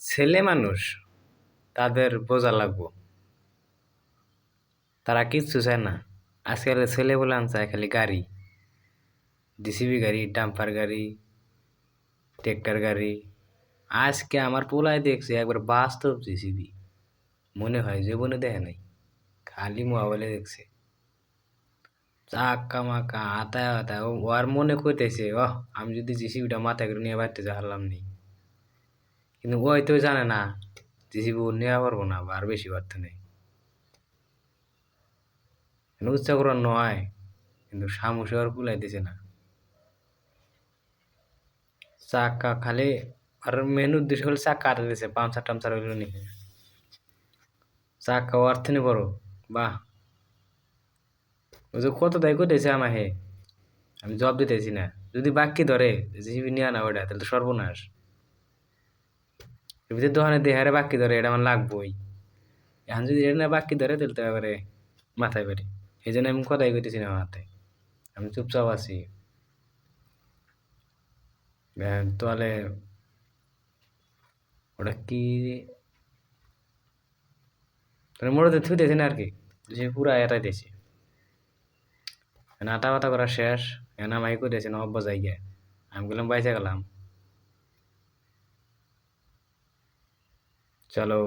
ছেলে মানুষ, তাদের বোঝা লাগবো। তারা কিচ্ছু চায় না। আজকাল ছেলে বলে চায় খালি গাড়ি। ডিসিবি গাড়ি, ডাম্পার গাড়ি ট্রেক্টর গাড়ি। আজকে আমার পোলায় দেখছে একবার বাস্তব জিসিবি মনে হয় জীবনে দেখে নাই, খালি মোবাইলে দেখছে। চাক্কা মাক্কা, আতায় আতায় আর মনে করতেছে ও আমি যদি জিসিবিটা মাথায় করে নিয়ে বাড়তে যাহারলাম নেই। কিন্তু ওই তো জানে না জিসিবি ও নেওয়া পারব না আর বেশি পারতে নেই। উচ্চা করার নয়, কিন্তু সামুসে আর কুলাইতেছে না। চাকা খালি, আর মেন উদ্দেশ্য হলো চাক্কা আটে দিয়েছে পাংচার টামচার হইল নি চাক্কা অর্থ নি বড়, বাহ। ওই যে কত দায় করতেছে আমাকে আমি জব দিতেছি না। যদি বাক্যি ধরে জিবি নিয়ে না ওটা তাহলে তো সর্বনাশ। এমনিতে দোকানে দেহারে বাক্যি ধরে, এটা আমার লাগবোই। এখন যদি এটা না বাক্যি ধরে, তাহলে তো এবারে মাথায় বেড়ে। এই জন্য আমি কথাই করতেছি না মাথায় আমি চুপচাপ আছি। তাহলে ওটা কি? তাহলে মোড়তে থুইতেছি না আর কি যে পুরা এটাই দিয়েছি আটা বাতা করা শেষ। এনা মাই করেছে না অব্বা যাই আমি গেলাম বাইচে গেলাম। चलो।